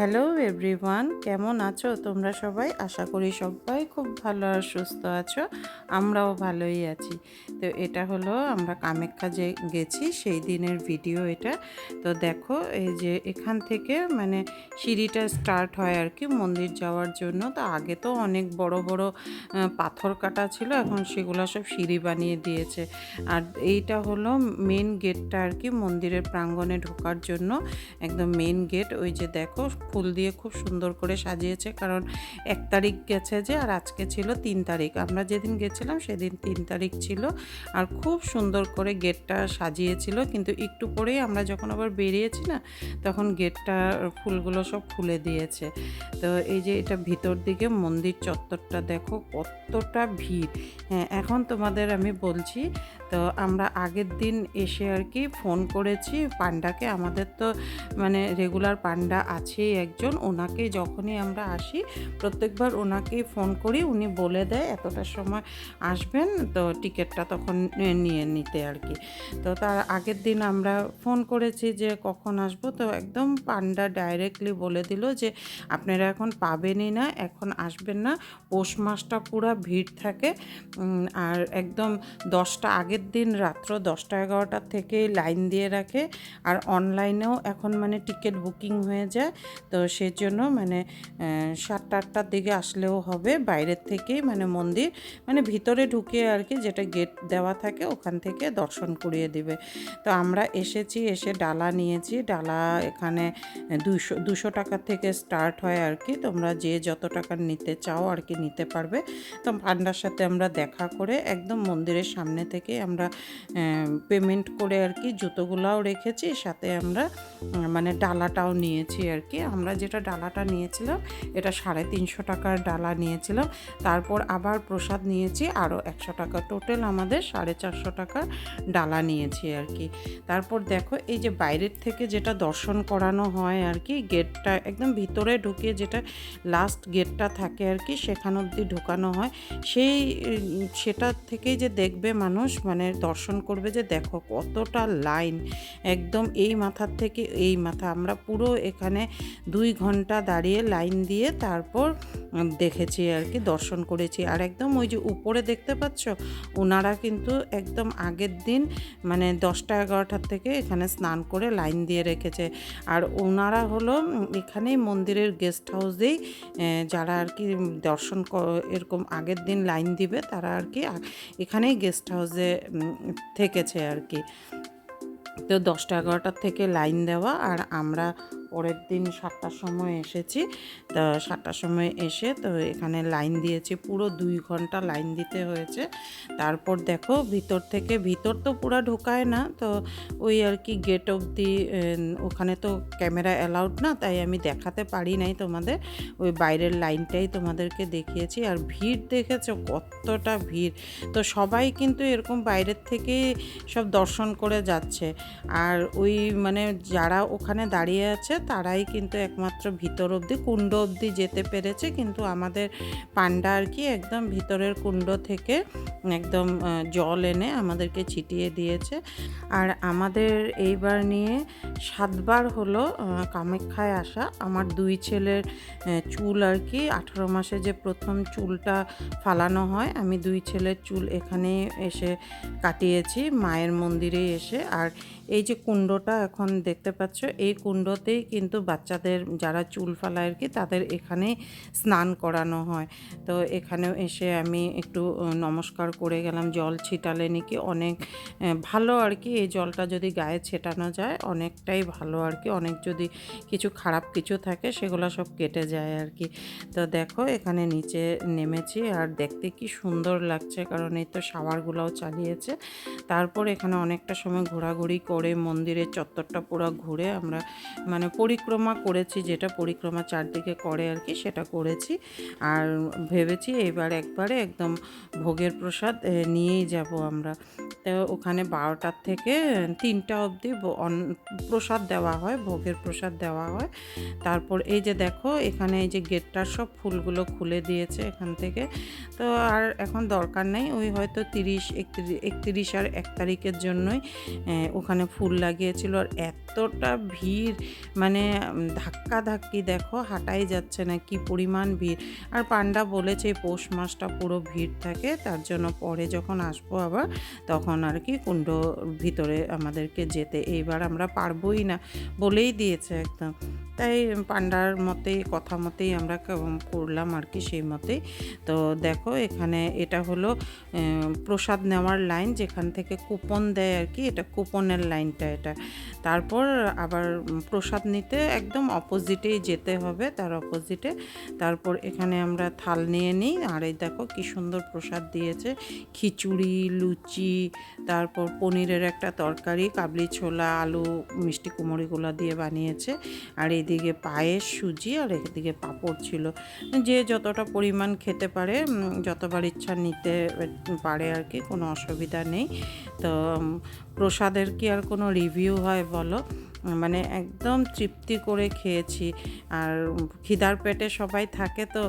Hello everyone কেমন আছো তোমরা সবাই? আশা করি সবাই খুব ভালো আর সুস্থ আছো। আমরাও ভালোই আছি। তো এটা হলো আমরা কামাখ্যা যে গেছি, সেই দিনের ভিডিও এটা। তো দেখো, এই যে এখান থেকে মানে সিঁড়িটা স্টার্ট হয় আর কি মন্দির যাওয়ার জন্য। তো আগে তো অনেক বড় বড় পাথর কাটা ছিল, এখন সেগুলো সব সিঁড়ি বানিয়ে দিয়েছে। আর এইটা হলো মেন গেটটা আর কি মন্দিরের প্রাঙ্গণে ঢোকার জন্য। একদম মেন গেট ওই যে দেখো ফুল দিয়ে খুব সুন্দর করে সাজিয়েছে, কারণ এক তারিখ গেছে যে আর আজকে ছিল তিন তারিখ। আমরা যেদিন গেছিলাম সেদিন তিন তারিখ ছিল আর খুব সুন্দর করে গেটটা সাজিয়েছিল, কিন্তু একটু পরেই আমরা যখন আবার বেরিয়েছি না, তখন গেটটা ফুলগুলো সব খুলে দিয়েছে। তো এই যে এটা ভিতর দিকে মন্দির চত্বরটা দেখো কতটা ভিড়। হ্যাঁ এখন তোমাদের আমি বলছি, তো আমরা আগের দিন এসে আর কি ফোন করেছি, পান্ডাকে। আমাদের তো মানে রেগুলার পান্ডা আছেই একজন ওনাকে যখনই আমরা আসি, প্রত্যেকবার ওনাকেই ফোন করি, উনি বলে দেয় এতটার সময় আসবেন, তো টিকিটটা তখন নিয়ে নিতে আর কি। তো তার আগের দিন আমরা ফোন করেছি যে কখন আসব, তো একদম পান্ডা ডাইরেক্টলি বলে দিল যে আপনারা এখন পাবেনই না, এখন আসবেন না, পৌষ মাসটা পুরো ভিড় থাকে আর একদম দশটা আগের দিন রাত্র দশটা এগারোটার থেকে লাইন দিয়ে রাখে, আর অনলাইনেও এখন মানে টিকিট বুকিং হয়ে যায় তো সেজন্য মানে সাতটা আটটার দিকে আসলেও হবে। বাইরের থেকেই মানে মন্দির মানে ভিতরে ঢুকে আর কি যেটা গেট দেওয়া থাকে ওখান থেকে দর্শন করিয়ে দিবে। তো আমরা এসেছি, এসে ডালা নিয়েছি। ডালা এখানে দুশো দুশো টাকা থেকে স্টার্ট হয় আর কি। তোমরা যে যত টাকা নিতে চাও আর কি নিতে পারবে। তো পান্ডার সাথে আমরা দেখা করে একদম মন্দিরের সামনে থেকে আমরা পেমেন্ট করে আর কি জুতোগুলাও রেখেছি। সাথে আমরা মানে ডালাটাও নিয়েছি আর কি। আমরা যেটা ডালাটা নিয়েছিলাম, এটা সাড়ে তিনশো টাকার ডালা নিয়েছিলাম। তারপর আবার প্রসাদ নিয়েছি, আরও একশো টাকা টোটাল আমাদের সাড়ে চারশো টাকার ডালা নিয়েছি আর কি। তারপর দেখো, এই যে বাইরের থেকে যেটা দর্শন করানো হয় আর কি, গেটটা একদম ভিতরে ঢুকিয়ে যেটা লাস্ট গেটটা থাকে আর কি, সেখান অবধি ঢোকানো হয়। সেই, সেটা থেকেই যে দেখবে মানুষ মানে দর্শন করবে যে দেখো কতটা লাইন, একদম এই মাথার থেকে এই মাথা, আমরা পুরো এখানে দুই ঘণ্টা দাঁড়িয়ে লাইন দিয়ে তারপর দেখেছি আর কি, দর্শন করেছি। আর একদম ওই যে উপরে দেখতে পাচ্ছ ওনারা কিন্তু একদম আগের দিন মানে দশটা এগারোটার থেকে এখানে স্নান করে লাইন দিয়ে রেখেছে। আর ওনারা হলো এখানেই মন্দিরের গেস্ট হাউসেই যারা আর কি দর্শন এরকম আগের দিন লাইন দিবে, তারা আর কি এখানেই গেস্ট হাউসে থেকেছে আর কি। তো দশটা এগারোটার থেকে লাইন দেওয়া, আর আমরা পরের দিন সাতটার সময় এসেছি। তা সাতটার সময় এসে তো এখানে লাইন দিয়েছি, পুরো দুই ঘণ্টা লাইন দিতে হয়েছে। তারপর দেখো ভিতর থেকে, ভিতর তো পুরো ঢোকায় না, তো ওই আর কি গেট অবধি ওখানে তো ক্যামেরা অ্যালাউড না, তাই আমি দেখাতে পারি নাই তোমাদের। ওই বাইরের লাইনটাই তোমাদেরকে দেখিয়েছি। আর ভিড় দেখেছ, কতটা ভিড়। তো সবাই কিন্তু এরকম বাইরের থেকে সব দর্শন করে যাচ্ছে। আর ওই মানে যারা ওখানে দাঁড়িয়ে আছে তারাই কিন্তু একমাত্র ভিতর অবধি, কুণ্ড অবধি যেতে পেরেছে। কিন্তু আমাদের পান্ডা আর কি একদম ভিতরের কুণ্ড থেকে একদম জল এনে আমাদেরকে ছিটিয়ে দিয়েছে। আর আমাদের এইবার নিয়ে সাতবার হলো কামাখ্যায় আসা। আমার দুই ছেলের চুল আর কি, আঠারো মাসে যে প্রথম চুলটা ফালানো হয়, আমি দুই ছেলের চুল এখানে এসে কাটিয়েছি, মায়ের মন্দিরে এসে। আর এই যে কুণ্ডটা এখন দেখতে পাচ্ছ, এই কুণ্ডতেই কিন্তু বাচ্চাদের যারা চুল ফালায় আর কি, তাদের এখানে স্নান করানো হয়। তো এখানেও এসে আমি একটু নমস্কার করে গেলাম, জল ছিটালে নাকি অনেক ভালো আর কি। এই জলটা যদি গায়ে ছেটানো যায়, অনেকটাই ভালো আর কি। অনেক যদি কিছু খারাপ কিছু থাকে, সেগুলো সব কেটে যায় আর কি। তো দেখো, এখানে নিচে নেমেছি আর দেখতে কি সুন্দর লাগছে, কারণ এই তো শাওয়ারগুলোও চালিয়েছে। তারপর এখানে অনেকটা সময় ঘোরাঘুরি করে মন্দিরের চত্বরটা পুরো ঘুরে আমরা মানে পরিক্রমা করেছি, যেটা পরিক্রমা চারদিকে করে আর কি, সেটা করেছি। আর ভেবেছি এবার একবারে একদম ভোগের প্রসাদ নিয়েই যাব আমরা। তো ওখানে বারোটার থেকে তিনটা অবধি প্রসাদ দেওয়া হয়, ভোগের প্রসাদ দেওয়া হয়। তারপর এই যে দেখো, এখানে এই যে গেটটার সব ফুলগুলো খুলে দিয়েছে এখান থেকে। তো আর এখন দরকার নেই, ওই হয়তো তিরিশ একত্রিশ আর এক তারিখের জন্যই ওখানে ফুল লাগিয়েছিল। আর এতটা ভিড় মানে মানে ধাক্কা ধাক্কি দেখো, হাঁটাই যাচ্ছে না, কি পরিমাণ ভিড়। আর পান্ডা বলেছে পৌষ মাসটা পুরো ভিড় থাকে, তার জন্য পরে যখন আসব আবার, তখন আর কি কুণ্ড ভিতরে আমাদেরকে যেতে। এইবার আমরা পারবোই না, বলেই দিয়েছে একদম। তাই পান্ডার মতেই কথা মতেই আমরা করলাম আর কি সেই মতেই তো দেখো, এখানে এটা হলো প্রসাদ নেওয়ার লাইন, যেখান থেকে কুপন দেয় আর কি, এটা কুপনের লাইনটা এটা। তারপর আবার প্রসাদ নিতে একদম অপোজিটেই যেতে হবে, তার অপোজিটে। তারপর এখানে আমরা থাল নিয়ে নিই, আর এই দেখো কি সুন্দর প্রসাদ দিয়েছে। খিচুড়ি, লুচি, তারপর পনিরের একটা তরকারি, কাবলি ছোলা, আলু, মিষ্টি কুমড়িগুলো দিয়ে বানিয়েছে। আর এইদিকে পায়েস, সুজি, আর এদিকে পাঁপড় ছিল। যে যতটা পরিমাণ খেতে পারে যতবার ইচ্ছা নিতে পারে আর কি, কোনো অসুবিধা নেই। তো প্রসাদের কি আর কোনো রিভিউ হয় বলো? মানে একদম তৃপ্তি করে খেয়েছি। আর খিদার পেটে সবাই থাকে তো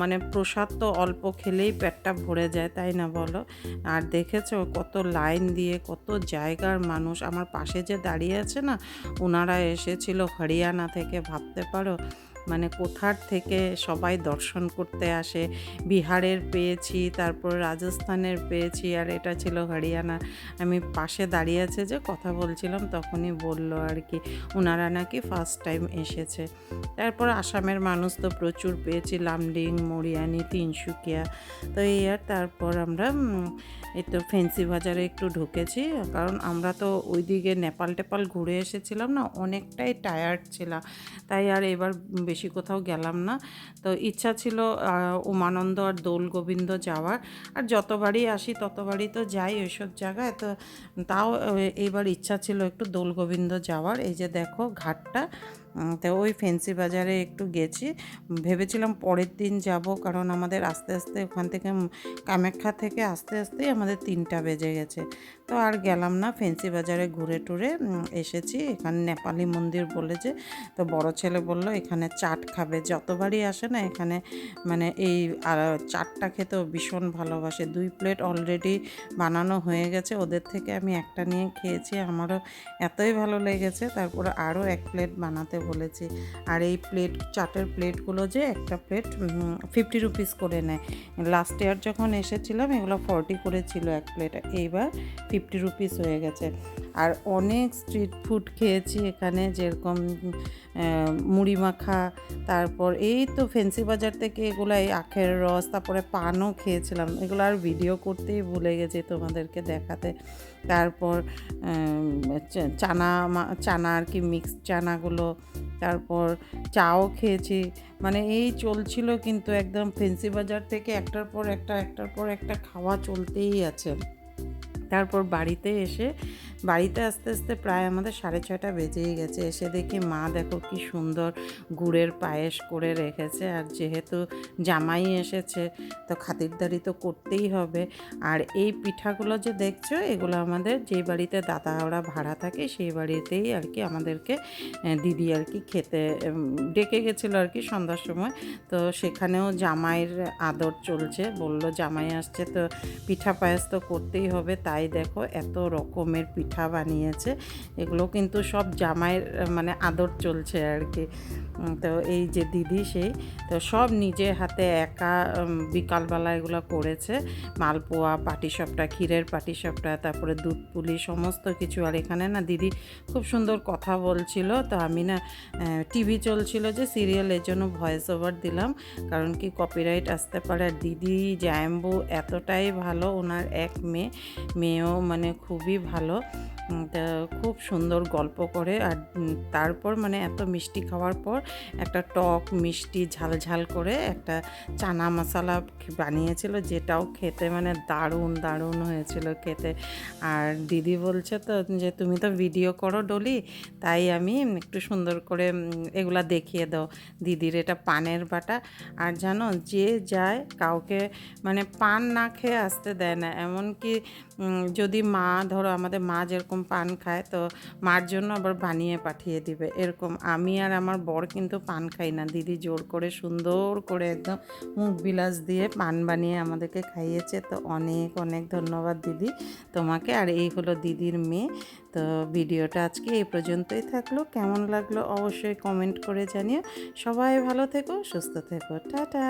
মানে প্রসাদ তো অল্প খেলেই পেটটা ভরে যায়, তাই না বলো? আর দেখেছ কত লাইন দিয়ে কত জায়গার মানুষ, আমার পাশে যে দাঁড়িয়ে আছে না ওনারা এসেছিল হরিয়ানা থেকে, ভাবতে পারো? মানে কোথার থেকে সবাই দর্শন করতে আসে? বিহারের পেয়েছি, তারপর রাজস্থানের পেয়েছি, আর এটা ছিল হরিয়ানা। আমি পাশে দাঁড়িয়ে আছে যে কথা বলছিলাম তখনই বলল আর কি ওনারা নাকি ফার্স্ট টাইম এসেছে। তারপর আসামের মানুষ তো প্রচুর পেয়েছি, লামডিং, মরিয়ানি, তিনসুকিয়া। তো এই আর তারপর আমরা এই তো ফেন্সি বাজারে একটু ঢুকেছি কারণ আমরা তো ওইদিকে নেপাল টেপাল ঘুরে এসেছিলাম না অনেকটাই টায়ার্ড ছিলাম। তাই আর এবার বেশি কোথাও গেলাম না। তো ইচ্ছা ছিল উমানন্দ আর দোল গোবিন্দ যাওয়ার। আর যতবারই আসি ততবারই তো যাই ওইসব জায়গায়। তো তাও আহ, এইবার ইচ্ছা ছিল একটু দোল গোবিন্দ যাওয়ার। এই যে দেখো ঘাটটা তো ওই ফেন্সি বাজারে একটু গেছি। ভেবেছিলাম পরের দিন যাব, কারণ আমাদের আস্তে আস্তে ওখান থেকে কামাখ্যা থেকে আস্তে আস্তেই আমাদের তিনটা বেজে গেছে। তো আর গেলাম না, ফেন্সি বাজারে ঘুরে টুরে এসেছি। এখানে নেপালি মন্দির বলেছে। তো বড় ছেলে বলল, এখানে চাট খাবে। যতবারই আসে না এখানে মানে এই চাটটা খেতেও ভীষণ ভালোবাসে। দুই প্লেট অলরেডি বানানো হয়ে গেছে। ওদের থেকে আমি একটা নিয়ে খেয়েছি। আমারও এতই ভালো লেগেছে। তারপরে আরও এক প্লেট বানাতে বলেছি। আর এই প্লেট, চাটের প্লেটগুলো যে একটা প্লেট ফিফটি রুপিস করে নেয়। লাস্ট ইয়ার যখন এসেছিলাম, এগুলো ফর্টি করেছিল এক প্লেট। এইবার ফিফটি রুপিস হয়ে গেছে। আর অনেক স্ট্রিট ফুড খেয়েছি এখানে, যেরকম মুড়ি মাখা, তারপর এই তো ফেন্সি বাজার থেকে এগুলো এই আখের রস, তারপরে পানও খেয়েছিলাম। এগুলো আর ভিডিও করতেই ভুলে গেছি তোমাদেরকে দেখাতে। তারপর চানা চানা আর কি মিক্স চানাগুলো, তারপর চাও খেয়েছি। মানে এই চলছিল কিন্তু একদম ফেন্সি বাজার থেকে একটার পর একটা, একটার পর একটা খাওয়া চলতেই আছে। তারপর বাড়িতে এসে বাড়িতে আস্তে আস্তে প্রায় আমাদের সাড়ে ছয়টা বেজেই গেছে। এসে দেখি মা দেখো কি সুন্দর গুড়ের পায়েস করে রেখেছে আর যেহেতু জামাই এসেছে তো খাতিরদারি তো করতেই হবে। আর এই পিঠাগুলো যে দেখছ, এগুলো আমাদের যে বাড়িতে দাদা ওরা ভাড়া থাকে সেই বাড়িতেই আর কি আমাদেরকে দিদি আর কি খেতে ডেকে গেছিল আর কি সন্ধ্যার সময়। তো সেখানেও জামাইয়ের আদর চলছে, বলল জামাই আসছে তো পিঠা পায়েস তো করতেই হবে। তাই দেখো এত রকমের পিঠা বানিয়েছে। এগুলো কিন্তু সব জামাইয়ের মানে আদর চলছে আর কি। তো এই যে দিদি সেই, তো সব নিজে হাতে একা বিকালবেলা এগুলো করেছে। মালপোয়া, পাটিসাপটা, ক্ষীরের পাটিসাপটা, তারপরে দুধ পুলি, সমস্ত কিছু। আর এখানে না দিদি খুব সুন্দর কথা বলছিল। তো আমি না টিভি চলছিল যে সিরিয়াল, এর জন্য ভয়েস ওভার দিলাম। কারণ কি কপিরাইট আসতে পারে। আর দিদি জায়াম্বু এতটাই ভালো, ওনার এক মেয়ে। মেয়েও মানে খুবই ভালো। খুব সুন্দর গল্প করে আর তারপর মানে এত মিষ্টি খাওয়ার পর একটা টক মিষ্টি ঝাল ঝাল করে একটা চানা মশলা বানিয়েছিল যেটাও খেতে মানে দারুণ দারুণ হয়েছিল খেতে। আর দিদি বলছে তো যে, তুমি তো ভিডিও করো ডলি, তাই আমি একটু সুন্দর করে এগুলা দেখিয়ে দাও দিদির এটা পানের বাটা। আর জানো যে যায় কাউকে মানে পান না খেয়ে আসতে দেয় না। এমনকি যদি মা ধরো আমাদের মা যেরকম পান খায়, তো মার জন্য আবার বানিয়ে পাঠিয়ে দিবে। এরকম আমি আর আমার বর কিন্তু পান খাই না। দিদি জোর করে, সুন্দর করে একদম মুখ বিলাস দিয়ে পান বানিয়ে আমাদেরকে খাইয়েছে। তো অনেক অনেক ধন্যবাদ দিদি তোমাকে। আর এই হলো দিদির মেয়ে। তো ভিডিওটা আজকে এই পর্যন্তই থাকল। কেমন লাগল অবশ্যই কমেন্ট করে জানিও। সবাই ভালো থেকো, সুস্থ থেকো। টাটা!